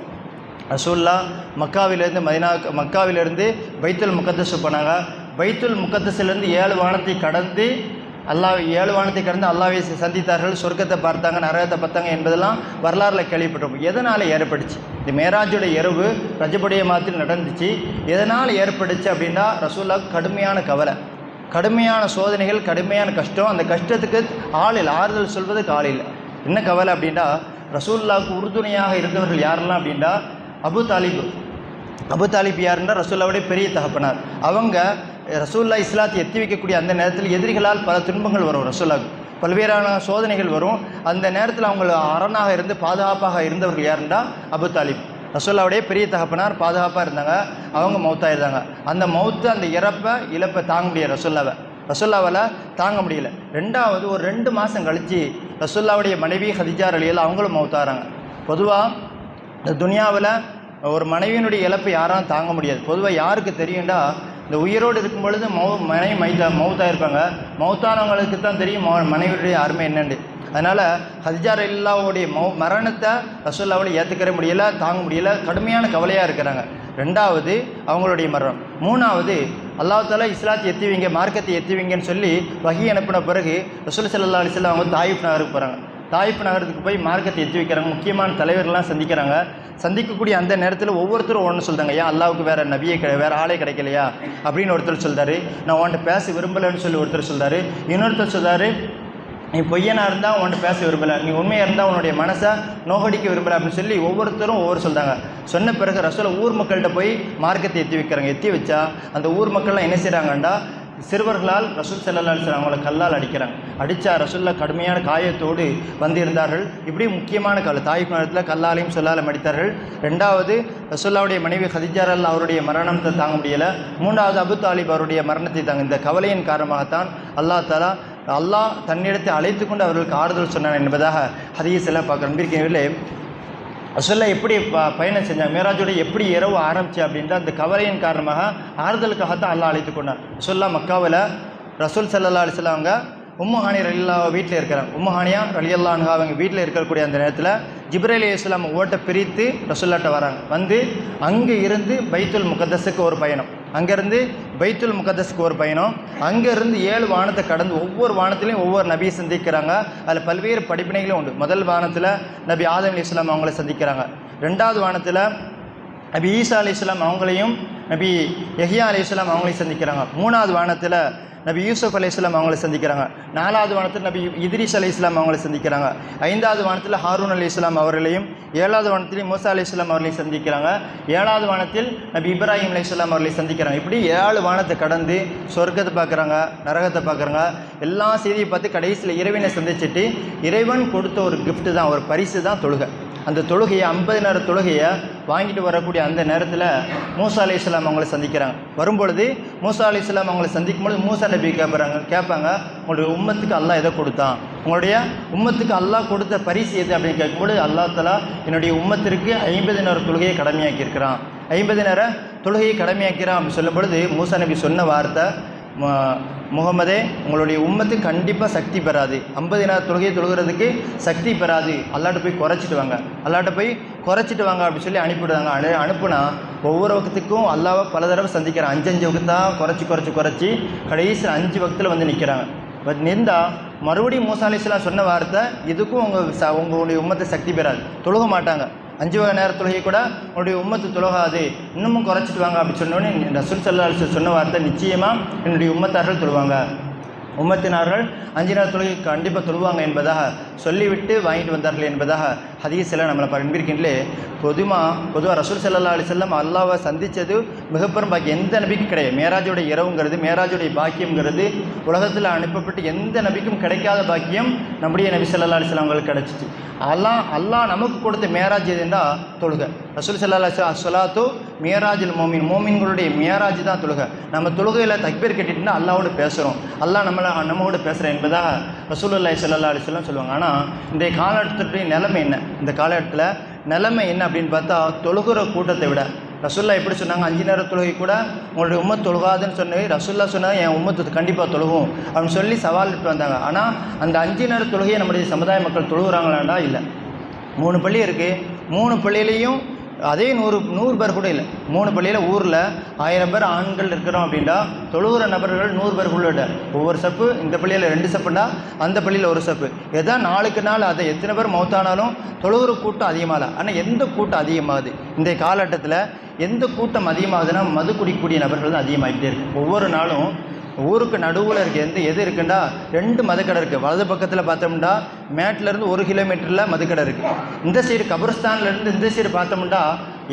ரசூல்லா மக்காவிலேருந்து மதினா மக்காவிலேருந்து பைத்துல் முகத்தஸ் போனாங்க. பைத்துல் முகத்தஸிலேருந்து ஏழு வானத்தை கடந்து அல்லாஹ் ஏழு வானத்தை கடந்து அல்லாவை சந்தித்தார்கள் சொர்க்கத்தை பார்த்தாங்க நரகத்தை பார்த்தாங்க என்பதெல்லாம் வரலாறுல கேள்விப்பட்டிருப்போம். எதனால் ஏற்பட்டுச்சு? இந்த மேராஜோட இரவு ரஜபுடைய மாதத்தில் நடந்துச்சு. எதனால் ஏற்பட்டுச்சு அப்படின்னா ரசூல்லா கடுமையான கவலை. கடுமையான சோதனைகள் கடுமையான கஷ்டம். அந்த கஷ்டத்துக்கு ஆள் இல்லை ஆறுதல் சொல்வதுக்கு ஆள் இல்லை. என்ன கவலை அப்படின்னா ரசூல்லாவுக்கு உறுதுணையாக இருந்தவர்கள் யாரெல்லாம் அப்படின்னா அபு தாலிப். அபு தாலிப் யாருன்னா ரசூல்லாவுடைய பெரிய தகப்பனார். அவங்க ரசூல்லா இஸ்லாத்தை எத்தி வைக்கக்கூடிய அந்த நேரத்தில் எதிரிகளால் பல துன்பங்கள் வரும். ரசூல்லாவுக்கு பல்வேறான சோதனைகள் வரும். அந்த நேரத்தில் அவங்க அரணாக இருந்து பாதுகாப்பாக இருந்தவர்கள் யாருன்னா அபு தாலிப். ரசூல்லாவுடைய பெரிய தகப்பனார் பாதுகாப்பாக இருந்தாங்க. அவங்க மௌத்தாயிருந்தாங்க. அந்த மௌத்து அந்த இறப்பை இழப்பை தாங்க முடியாது ரசூல்லாவை ரசூல்லாவால் தாங்க முடியல. ரெண்டாவது ஒரு ரெண்டு மாதம் கழித்து ரசூல்லாவுடைய மனைவி ஹதிஜார் அலியில் அவங்களும் மௌத்தாகிறாங்க பொதுவாக இந்த துனியாவில் ஒரு மனைவியினுடைய இழப்பை யாரும் தாங்க முடியாது. பொதுவாக யாருக்கு தெரியும்டா? இந்த உயிரோடு இருக்கும் பொழுது மௌ மனைவி மைத்தா மௌத்தாக இருப்பாங்க. மௌத்தானவங்களுக்கு தான் தெரியும் மௌ மனைவியுடைய அருமை என்னென்னு. அதனால் ஹதிஜார் இல்லாவுடைய மௌ மரணத்தை ரசூல்லாவில் ஏற்றுக்கிற முடியல தாங்க முடியல கடுமையான கவலையாக இருக்கிறாங்க. ரெண்டாவது அவங்களுடைய மரணம். மூணாவது அல்லாஹால இஸ்லாத்தை எத்திவிங்க மார்க்கத்தை எத்திவிங்கன்னு சொல்லி வகி அனுப்பின பிறகு ரசூல் சல்லா அலிஸ்லாம் அவங்க தாயிப் நகருக்கு போகிறாங்க தாயிப் நகரத்துக்கு போய் மார்க்கத்தை எத்தி வைக்கிறாங்க. முக்கியமான தலைவர்கள்லாம் சந்திக்கிறாங்க. சந்திக்கக்கூடிய அந்த நேரத்தில் ஒவ்வொருத்தரும் ஒன்று சொல்கிறாங்க ஏன் அல்லாவுக்கு வேறு நபியே கிடை வேறு ஆளே கிடைக்கலையா? அப்படின்னு ஒருத்தர் சொல்கிறாரு நான் உன்கிட்ட பேச விரும்பலைன்னு சொல்லி ஒருத்தர் சொல்கிறாரு இன்னொருத்தர் சொல்கிறாரு நீ பொய்யனாக இருந்தால் உன்கிட்ட பேச விரும்பலை. நீ உண்மையாக இருந்தால் உன்னுடைய மனசை நோகடிக்க விரும்பலை. அப்படின்னு சொல்லி ஒவ்வொருத்தரும் ஒவ்வொரு சொல்கிறாங்க சொன்ன பிறகு ரசூலை ஊர் மக்கள்கிட்ட போய் மார்க்கத்தை எத்தி வைக்கிறாங்க. எத்தி வச்சா அந்த ஊர் மக்கள்லாம் என்ன செய்கிறாங்கண்டா சிறுவர்களால் ரசூல் செல்லல்லா அலிஸ்லாம் அவங்கள கல்லால் அடிக்கிறாங்க. அடித்தா ரசூல்லா கடுமையான காயத்தோடு வந்திருந்தார்கள். இப்படி முக்கியமான கல் தாய்ப்பு நேரத்தில் கல்லாலையும் சொல்லாலும் அடித்தார்கள். ரெண்டாவது ரசூல்லாவுடைய மனைவி ஹதிஜாரல் அவருடைய மரணத்தை தாங்க முடியலை. மூன்றாவது அபு தாலிப் அவருடைய மரணத்தை தாங்க இந்த கவலையின் காரணமாகத்தான் அல்லாஹ் தாலா அல்லாஹ் தன்னிடத்தை அழைத்து கொண்டு அவர்களுக்கு ஆறுதல் சொன்னான் என்பதாக ஹதீஸ் எல்லாம் பார்க்குற நம்பிக்கையிலே ரசுல்லா எப்படி ப பயணம் செஞ்சாங்க? மேராஜோட எப்படி இரவு ஆரம்பிச்சு அப்படின்ற அந்த கவலையின் காரணமாக ஆறுதலுக்காக தான் அல்லாஹ் அழைத்து கொண்டான். ரசுல்லா மக்காவில் ரசூல் சல்லா அலிஸ்லாம் அவங்க உம்மு ஹானி ரலில்லா வீட்டில் இருக்கிறாங்க. உம்மஹானியா ரலியல்லா அன்ஹா அவங்க வீட்டில் இருக்கக்கூடிய அந்த நேரத்தில் ஜிப்ரேலி இஸ்லாம் ஓட்டை பிரித்து ரசுல்லாட்ட வராங்க. வந்து அங்கே இருந்து பைத்துல் முகதஸுக்கு ஒரு பயணம். அங்கேருந்து பைத்துல் முகதஸ்க்கு ஒரு பயணம். அங்கேருந்து ஏழு வானத்தை கடந்து ஒவ்வொரு வானத்திலையும் ஒவ்வொரு நபியை சந்திக்கிறாங்க. அதில் பல்வேறு படிப்பினைகளும் உண்டு. முதல் வானத்தில் நபி ஆதம் அலி இஸ்லாம் அவங்கள சந்திக்கிறாங்க. ரெண்டாவது வானத்தில் நபி ஈசா அலி இஸ்லாம் அவங்களையும் நபி யஹியா அலி இஸ்லாம் அவங்களையும் சந்திக்கிறாங்க. மூணாவது வானத்தில் நபி யூசுப் அலி இஸ்லாம் அவங்கள சந்திக்கிறாங்க. நாலாவது வானத்தில் நபி இதிரிஸ் அலி இஸ்லாம் அவங்கள சந்திக்கிறாங்க. ஐந்தாவது வானத்தில் ஹாரூன் அலி இஸ்லாம் அவர்களையும் ஏழாவது வானத்தில் மூசா அலி இஸ்லாம் அவர்களையும் சந்திக்கிறாங்க. ஏழாவது வானத்தில் நபி இப்ராஹிம் அலி இஸ்லாம் அவர்களையும் சந்திக்கிறாங்க. இப்படி ஏழு வானத்தை கடந்து சொர்க்கத்தை பார்க்குறாங்க நரகத்தை பார்க்குறாங்க. எல்லா செய்தியை பார்த்து கடைசியில் இறைவனை சந்திச்சுட்டு இறைவன் கொடுத்த ஒரு கிஃப்ட்டு தான் ஒரு பரிசு தான் தொழுகை. அந்த தொழுகையை ஐம்பது நேர தொழுகையை வாங்கிட்டு வரக்கூடிய அந்த நேரத்தில் மூசா அலி இஸ்லாம் அவங்கள சந்திக்கிறாங்க. வரும்பொழுது மூசா அலி இஸ்லாம் அவங்கள சந்திக்கும் பொழுது மூசா நபி கேட்குறாங்க கேட்பாங்க உங்களுடைய உம்மத்துக்கு அல்லாஹ் எதை கொடுத்தான்? உங்களுடைய உம்மத்துக்கு அல்லாஹ் கொடுத்த பரிசு எது? அப்படின்னு கேட்கும்போது அல்லா தலா என்னுடைய உம்மத்திற்கு ஐம்பது நேர தொழுகையை கடமையாக்கியிருக்கிறான். ஐம்பது நேர தொழுகையை கடமையாக்கிறான் அப்படின்னு சொல்லும் பொழுது மூசா நபி சொன்ன வார்த்தை முகமதே உங்களுடைய உம்மத்து கண்டிப்பாக சக்தி பெறாது. ஐம்பது நாள் தொழுகையை தொழுகிறதுக்கு சக்தி பெறாது. அல்லாட்ட போய் குறைச்சிட்டு வாங்க. அல்லாட்ட போய் குறைச்சிட்டு வாங்க அப்படின்னு சொல்லி அனுப்பிவிடுவாங்க அனு அனுப்புனா ஒவ்வொரு வக்கத்துக்கும் அல்லாவை பல தடவை சந்திக்கிறான். அஞ்சு அஞ்சு குறைச்சி குறைச்சி குறைச்சி கடைசியில் அஞ்சு வக்கத்தில் வந்து நிற்கிறாங்க பட் நின்றா மறுபடியும் மூசா அலிஸ்லாம் சொன்ன வார்த்தை இதுக்கும் உங்கள் ச உங்களுடைய உம்மத்தை சக்தி பெறாது. தொழுக மாட்டாங்க. அஞ்சு வகை நேர தொழுகை கூட உன்னுடைய உம்மத்து தொழுகாது. இன்னமும் குறைச்சிட்டு வாங்க அப்படி சொன்னோடனே ரசூல் சல்லா சொன்ன வார்த்தை நிச்சயமாக என்னுடைய உம்மத்தார்கள் தொழுவாங்க. உம்மத்தினார்கள் அஞ்சு நாள் தொழுகை கண்டிப்பாக தொழுவாங்க என்பதாக சொல்லிவிட்டு வாங்கிட்டு வந்தார்கள் என்பதாக ஹதீஸில் நம்மளை பண்பிருக்கின்றே பொதுவாக பொதுவாக ரசூல் சல்லா அலி செல்லம் அல்லாவை சந்தித்தது மிகப்பெரும் பாக்கியம். எந்த நபிக்கும் கிடையாது. மேராஜோடைய இரவுங்கிறது மேராஜோடைய பாக்கியங்கிறது உலகத்தில் அனுப்பப்பட்டு எந்த நபிக்கும் கிடைக்காத பாக்கியம் நம்முடைய நபி சல்லா அலி அவங்களுக்கு கிடச்சிச்சு. அல்லா அல்லாஹ் நமக்கு கொடுத்த மேராஜ் எதுண்டா தொழுகை. ரசூல் சல்லா அலி மேராஜில் மோமின். மோமின்களுடைய மேராஜ் தான் தொழுகை. நம்ம தொழுகையில் தக்பீர் கட்டிட்டுனா அல்லாவோட பேசுகிறோம் அல்லாஹ் நம்மளை நம்மோட பேசுகிறேன் என்பதாக ரசூல் அல்லாஹ் அலைஹி சொல்லுவாங்க. ஆனால் இன்றைய காலகட்டத்துடைய நிலைமை என்ன? இந்த காலகட்டத்தில் நிலைமை என்ன அப்படின்னு பார்த்தா தொழுகிற கூட்டத்தை விட. ரசுல்லா எப்படி சொன்னாங்க? அஞ்சு நேரம் தொழுகை கூட உங்களுடைய உம்மத் தொழுகாதுன்னு சொன்னது ரசுல்லா சொன்னால் என் உம்மத்து கண்டிப்பாக தொழுகும் அப்படின்னு சொல்லி சவால் விட்டு வந்தாங்க. ஆனால் அந்த அஞ்சு நேர தொழுகையை நம்முடைய சமுதாய மக்கள் தொழுகிறாங்களாண்டா? இல்லை. மூணு பள்ளி இருக்குது மூணு பள்ளியிலையும் அதே நூறு நூறு பேர் கூட இல்லை. மூணு பள்ளியில் ஊரில் ஆயிரம் பேர் ஆண்கள் இருக்கிறோம் அப்படின்னா தொழுகிற நபர்கள் நூறு பேர் உள்ளிட்ட ஒவ்வொரு சப்பு இந்த பள்ளியில் ரெண்டு சப்புண்டா அந்த பள்ளியில் ஒரு சப்பு. எதா நாளுக்கு நாள் அதை எத்தனை பேர் மௌத்தானாலும் தொழுகிற கூட்டம் அதிகமாகல. ஆனால் எந்த கூட்டம் அதிகமாகுது? இந்த காலகட்டத்தில் எந்த கூட்டம் அதிகமாகுதுன்னா மது குடிக்கக்கூடிய நபர்கள் தான் அதிகமாகிட்டே இருக்குது ஒவ்வொரு நாளும் ஊருக்கு நடுவில் இருக்குது எந்த எது இருக்குண்டா? ரெண்டு மதுக்கடை இருக்குது வலது பக்கத்தில் பார்த்தோம்னா மேட்லேருந்து ஒரு கிலோமீட்டரில் மதுக்கடை இருக்குது இந்த சைடு கபர்ஸ்தான்லேருந்து இந்த சைடு பார்த்தோம்னா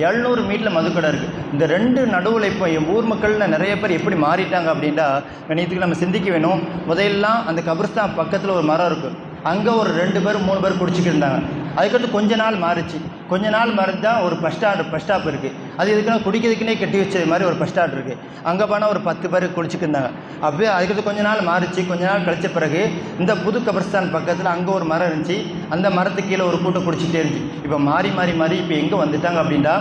எழுநூறு மீட்டரில் மதுக்கடை இருக்குது இந்த ரெண்டு நடுவில் இப்போ என் ஊர் மக்களில் நிறைய பேர் எப்படி மாறிட்டாங்க அப்படின்னா நேற்றுக்கு நம்ம சிந்திக்க வேணும். முதல்லாம் அந்த கபர்ஸ்தான் பக்கத்தில் ஒரு மரம் இருக்குது அங்கே ஒரு ரெண்டு பேர் மூணு பேர் குடிச்சிக்கிட்டு இருந்தாங்க. அதுக்கடுத்து கொஞ்ச நாள் மாறிச்சு. கொஞ்ச நாள் மறைஞ்சா ஒரு பஸ் ஸ்டாண்டு பஸ் ஸ்டாப் இருக்குது அது எதுக்குன்னா குடிக்கிறதுக்குனே கட்டி வச்சது மாதிரி ஒரு பஸ் ஸ்டாண்ட் இருக்குது அங்கே போனால் ஒரு பத்து பேர் குடிச்சிட்டு இருந்தாங்க அப்படியே அதுக்கு கொஞ்ச நாள் மாறிச்சு. கொஞ்ச நாள் கழிச்ச பிறகு இந்த புது கபர்ஸ்தான் பக்கத்தில் அங்கே ஒரு மரம் இருந்துச்சு. அந்த மரத்துக்கு கீழே ஒரு கூட்டம் குடிச்சிட்டே இருந்துச்சு. இப்போ மாறி மாறி மாறி இப்போ எங்கே வந்துட்டாங்க அப்படின்னா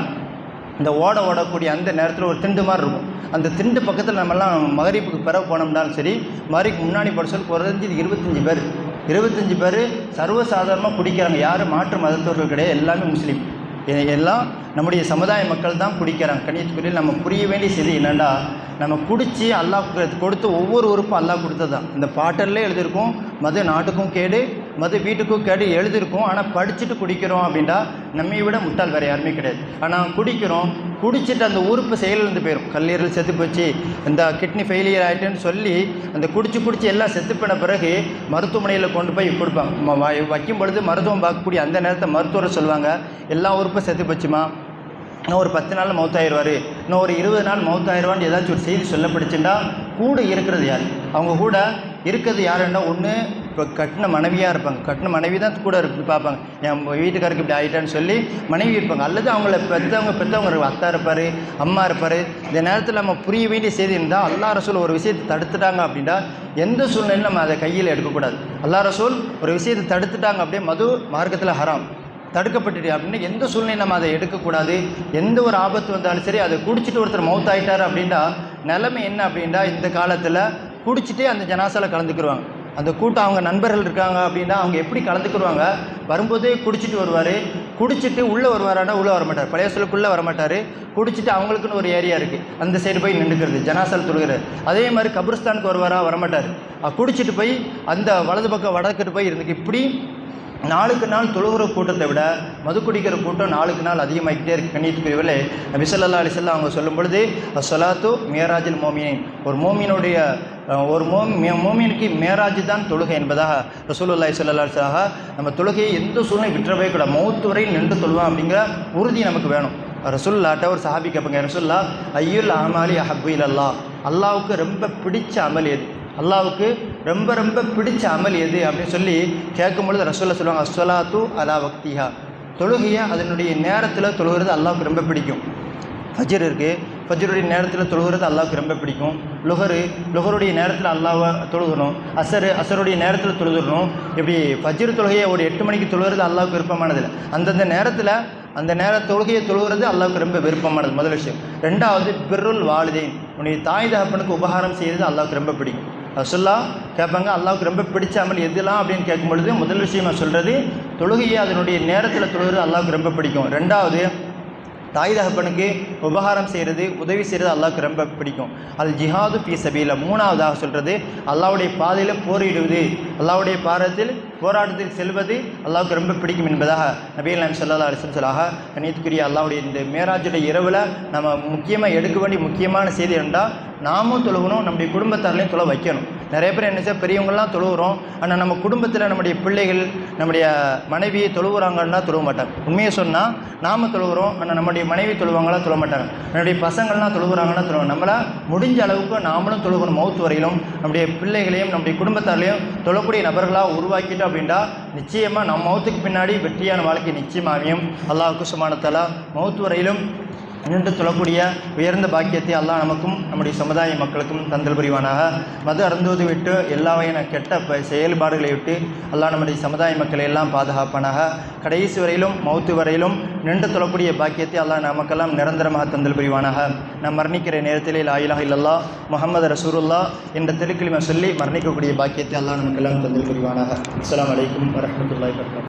இந்த ஓட ஓடக்கூடிய அந்த நேரத்தில் ஒரு திண்டு மாதிரி இருக்கும். அந்த திண்டு பக்கத்தில் நம்மலாம் மகரிப்புக்கு பிறகு போனோம்னாலும் சரி மகரிக்கு முன்னாடி படிச்சல் சொல்லி குறைஞ்சது இருபத்தஞ்சி பேர். இருபத்தஞ்சி பேர் சர்வசாதாரணமாக குடிக்கிறாங்க. யாரும் மாற்று மதத்தவர்கள் கிடையாது. எல்லாமே முஸ்லீம். இதை எல்லாம் நம்முடைய சமுதாய மக்கள் தான் குடிக்கிறாங்க கன்னியாகுமரியில் நம்ம புரிய வேண்டிய செய்தி என்னென்னா நம்ம குடித்து அல்லாஹ் கொடுத்து ஒவ்வொரு உறுப்பும் அல்லாஹ் கொடுத்தது தான் இந்த பாட்டர்லேயே எழுதியிருக்கும் மது நாட்டுக்கும் கேடு மது வீட்டுக்கும் கேடு எழுதியிருக்கும் ஆனால் படிச்சுட்டு குடிக்கிறோம் அப்படின்னா நம்மை விட முட்டாள் வேறு யாருமே கிடையாது. ஆனால் குடிக்கிறோம் குடிச்சிட்டு அந்த உறுப்பு செயலிருந்து போயிடும் கல்லீரல் செத்து போச்சு இந்த கிட்னி ஃபெயிலியர் ஆகிட்டுன்னு சொல்லி அந்த குடிச்சு குடிச்சு எல்லாம் செத்து போன பிறகு மருத்துவமனையில் கொண்டு போய் கொடுப்பாங்க. வைக்கும் பொழுது மருத்துவம் பார்க்கக்கூடிய அந்த நேரத்தை மருத்துவரை சொல்லுவாங்க எல்லா உறுப்பும் செத்து போச்சுமா? இன்னும் ஒரு பத்து நாள் மௌத்தாயிருவார். இன்னும் ஒரு இருபது நாள் மௌத்தாயிருவான்னு ஏதாச்சும் ஒரு செய்தி சொல்லப்படுச்சுன்னா கூட இருக்கிறது யார்? அவங்க கூட இருக்கிறது யாருன்னா ஒன்று இப்போ கட்டின மனைவியாக இருப்பாங்க. கட்டின மனைவி தான் கூட இருக்கு பார்ப்பாங்க. என் வீட்டுக்காருக்கு இப்படி ஆகிட்டான்னு சொல்லி மனைவி இருப்பாங்க. அல்லது அவங்கள பெற்றவங்க பெற்றவங்க அத்தா இருப்பார் அம்மா இருப்பார். இந்த நேரத்தில் நம்ம புரிய வேண்டிய செய்தி இருந்தால் அல்லா ரசூல் ஒரு விஷயத்தை தடுத்துட்டாங்க அப்படின்னா எந்த சூழ்நிலையும் நம்ம அதை கையில் எடுக்கக்கூடாது. அல்லா ரசூல் ஒரு விஷயத்தை தடுத்துட்டாங்க அப்படியே மது மார்க்கத்தில் ஹராம். தடுக்கப்பட்டுட்டு அப்படின்னு எந்த சூழ்நிலை நம்ம அதை எடுக்கக்கூடாது. எந்த ஒரு ஆபத்து வந்தாலும் சரி அதை குடிச்சிட்டு ஒருத்தர் மவுத் அப்படின்னா நிலைமை என்ன அப்படின்னா இந்த காலத்தில் குடிச்சிட்டே அந்த ஜனாசால கலந்துக்கிடுவாங்க அந்த கூட்டம் அவங்க நண்பர்கள் இருக்காங்க அப்படின்னா அவங்க எப்படி கலந்துக்கிடுவாங்க? வரும்போதே குடிச்சிட்டு வருவார். குடிச்சிட்டு உள்ளே வருவாரானா உள்ளே வரமாட்டார். பழைய சொல்லுக்குள்ளே வரமாட்டார். குடிச்சிட்டு அவங்களுக்குன்னு ஒரு ஏரியா இருக்குது அந்த சைடு போய் நின்றுக்கிறது ஜனாசால் தொழுகிறார் அதே மாதிரி கபிரஸ்தானுக்கு வருவாரா? வரமாட்டார். குடிச்சிட்டு போய் அந்த வலது பக்கம் வடக்கிட்டு போய் இருந்து இப்படி நாளுக்கு நாள் தொழுகிற கூட்டத்தை விட மது குடிக்கிற கூட்டம் நாளுக்கு நாள் அதிகமாகிட்டே இருக்கு. கண்ணியத்துக்குரியவர்களே விசலல்லா அலிசல்லா அவங்க சொல்லும் பொழுது சொலாத்து மியராஜில் மோமினின். ஒரு மோமினுடைய ஒரு மோமி மோமினுக்கு மேராஜ் தான் தொழுகை என்பதாக ரசூலுல்லாய் சொல்லலாசாக நம்ம தொழுகையை எந்த சூழ்நிலை விட்டுறவே கூடாது. மௌத்து வரையில் நின்று தொழுவான் அப்படிங்கிற உறுதி நமக்கு வேணும். ரசுல்லாட்ட ஒரு சஹாபி கேட்பாங்க ரசுல்லா ஐயுல் அமாலி அஹபுல் அல்லா அல்லாவுக்கு ரொம்ப பிடிச்ச அமல் எது? அல்லாவுக்கு ரொம்ப ரொம்ப பிடிச்ச அமல் எது அப்படின்னு சொல்லி கேட்கும்பொழுது ரசுல்லா சொல்லுவாங்க அஸ்வலாத்து அலா வக்திஹா. தொழுகையை அதனுடைய நேரத்தில் தொழுகிறது அல்லாவுக்கு ரொம்ப பிடிக்கும். ஃபஜர் இருக்குது ஃபஜ்ருடைய நேரத்தில் தொழுகிறது அல்லாவுக்கு ரொம்ப பிடிக்கும். லுகரு லுகருடைய நேரத்தில் அல்லாவை தொழுகணும். அசரு அசருடைய நேரத்தில் தொழுதுறணும் இப்படி ஃபஜ்ரு தொழுகையை ஒரு எட்டு மணிக்கு தொழுகிறது அல்லாவுக்கு விருப்பமானதில்லை அந்தந்த நேரத்தில் அந்த நேர தொழுகையை தொழுகிறது அல்லாவுக்கு ரொம்ப விருப்பமானது முதல் விஷயம். ரெண்டாவது பிர்ருல் வாலிதேன். உன்னுடைய தாய் தகப்பனுக்கு உபகாரம் செய்கிறது அல்லாவுக்கு ரொம்ப பிடிக்கும். ரசுல்லா கேட்பாங்க அல்லாவுக்கு ரொம்ப பிடிச்ச அமல் எதுலாம்? அப்படின்னு கேட்கும் பொழுது முதல் விஷயம் நான் சொல்கிறது தொழுகையை அதனுடைய நேரத்தில் தொழுகிறது அல்லாவுக்கு ரொம்ப பிடிக்கும். ரெண்டாவது தாய் தகப்பனுக்கு உபகாரம் செய்கிறது உதவி செய்கிறது அல்லாவுக்கு ரொம்ப பிடிக்கும். அது ஜிஹாது ஃபீ சபீல. மூணாவதாக சொல்கிறது அல்லாவுடைய பாதையில் போரிடுவது அல்லாவுடைய பாரத்தில் போராட்டத்தில் செல்வது அல்லாவுக்கு ரொம்ப பிடிக்கும் என்பதாக நபீல் நாம் சொல்லா அலிசன் சொல்லாக கணியத்துக்குரிய அல்லாவுடைய இந்த மேராஜுடைய இரவில் நம்ம முக்கியமாக எடுக்க வேண்டிய முக்கியமான செய்தி என்றால் நாமும் தொழுகணும் நம்முடைய குடும்பத்தாரிலையும் தொலை வைக்கணும். நிறைய பேர் என்ன செய்ய பெரியவங்களாம் தொழுகிறோம் ஆனால் நம்ம குடும்பத்தில் நம்முடைய பிள்ளைகள் நம்முடைய மனைவியை தொழுகிறாங்கன்னா தொழுவ மாட்டாங்க. உண்மையை சொன்னால் நாம் தொழுகிறோம் ஆனால் நம்முடைய மனைவி தொழுவாங்களா தொழ மாட்டாங்க. நம்முடைய பசங்கள்லாம் தொழுகிறாங்கன்னா தொழுவாங்க நம்மளை முடிஞ்ச அளவுக்கு நாமளும் தொழுகணும் மௌத்து வரையிலும். நம்முடைய பிள்ளைகளையும் நம்முடைய குடும்பத்தாரிலையும் தொழக்கூடிய நபர்களாக உருவாக்கிட்டோம் அப்படின்னா நிச்சயமாக நம்ம மௌத்துக்கு பின்னாடி வெற்றியான வாழ்க்கை நிச்சயமாகியும் அல்லாஹ் சுமானத்தாலா மௌத்து வரையிலும் நின்று சொல்லக்கூடிய உயர்ந்த பாக்கியத்தை அல்லாஹ் நமக்கும் நம்முடைய சமுதாய மக்களுக்கும் தந்தல் புரிவானாக. மது அருந்துவது விட்டு எல்லா வகையான கெட்ட செயல்பாடுகளை விட்டு அல்லாஹ் நம்முடைய சமுதாய மக்களை எல்லாம் பாதுகாப்பானாக. கடைசி வரையிலும் மௌத்து வரையிலும் நின்று தொழக்கூடிய பாக்கியத்தை அல்லாஹ் நமக்கெல்லாம் நிரந்தரமாக தந்தல் புரிவானாக. நாம் மரணிக்கிற நேரத்திலே லாயிலாக இல்லல்லா முகமது ரசூருல்லா என்ற திருக்கிழமை சொல்லி மரணிக்கக்கூடிய பாக்கியத்தை அல்லாஹ் நமக்கெல்லாம் தந்தல் புரிவானாக. அஸ்லாம் வலைக்கம் வரஹ்மத்துல்லாஹி வர்க்கம்